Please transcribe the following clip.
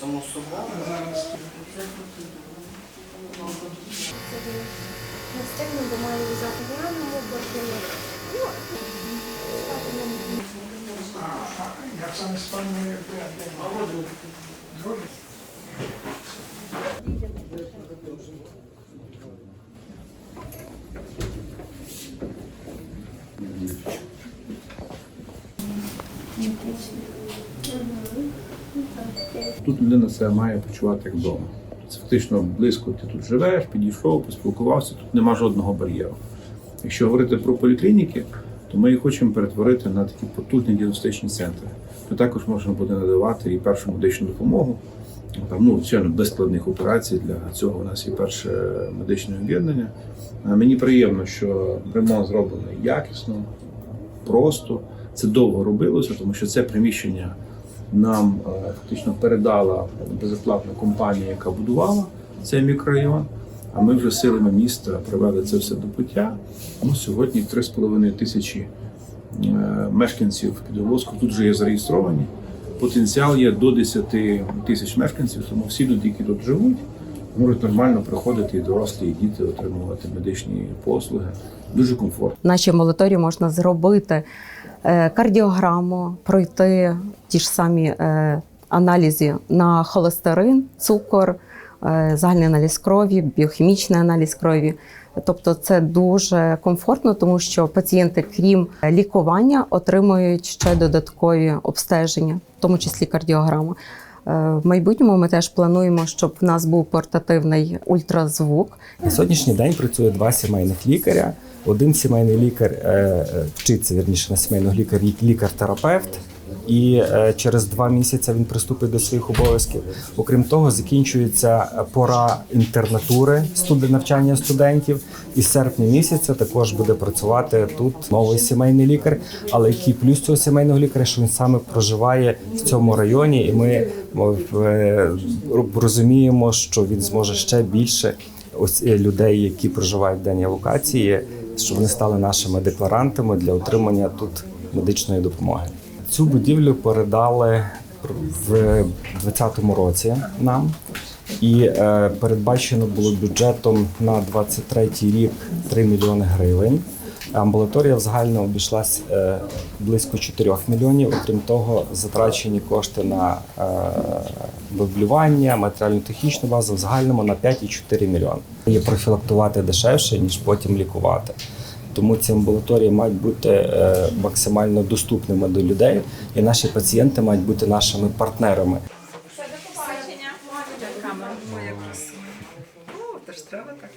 Само собою. Не встигну, бо маю взяти в ранному бордину. Ну, Jak sami spalmy, Drugi. Тут людина себе має почувати як вдома. Це фактично близько ти тут живеш, підійшов, поспілкувався, тут нема жодного бар'єру. Якщо говорити про поліклініки, то ми їх хочемо перетворити на такі потужні діагностичні центри. Тут також можна буде надавати і першу медичну допомогу. Ну, звичайно, без складних операцій. Для цього у нас є перше медичне об'єднання. Мені приємно, що ремонт зроблений якісно, просто. Це довго робилося, тому що це приміщення нам е, фактично передала безоплатна компанія, яка будувала цей мікрорайон. А ми вже силами міста привели це все до пуття. Ну, сьогодні 3,5 тисячі е, мешканців Підголоску тут вже є зареєстровані. Потенціал є до 10 тисяч мешканців, тому всі люди, які тут живуть, можуть нормально приходити і дорослі, і діти отримувати медичні послуги. Дуже комфортно. В нашій амбулаторії можна зробити кардіограму, пройти ті ж самі е, аналізи на холестерин, цукор, е, загальний аналіз крові, біохімічний аналіз крові. Тобто це дуже комфортно, тому що пацієнти, крім лікування, отримують ще додаткові обстеження, в тому числі кардіограму. Е, В майбутньому ми теж плануємо, щоб в нас був портативний ультразвук, На сьогоднішній день працює два сімейних лікаря. Один сімейний лікар е, е, вчиться вірніше на сімейного лікаря, лікар-терапевт. І е, через два місяці він приступить до своїх обов'язків. Окрім того, закінчується пора інтернатури студ- навчання студентів. І з серпня місяця також буде працювати тут новий сімейний лікар. Але який плюс цього сімейного лікаря, що він саме проживає в цьому районі, і ми розуміємо, що він зможе ще більше ось людей, які проживають в даній локації, щоб вони стали нашими декларантами для отримання тут медичної допомоги. Цю будівлю передали в 2020 році нам. І е, передбачено було бюджетом на 23 рік 3 мільйони гривень. Амбулаторія взагалі обійшлась е, близько 4 мільйонів. Окрім того, затрачені кошти на е, меблювання, матеріально-технічну базу в загальному на 5,4 мільйони. Є профілактувати дешевше, ніж потім лікувати. Тому ці амбулаторії мають бути е, максимально доступними до людей, і наші пацієнти мають бути нашими партнерами. Моя красуня. Моя красуня. О, то ж треба так.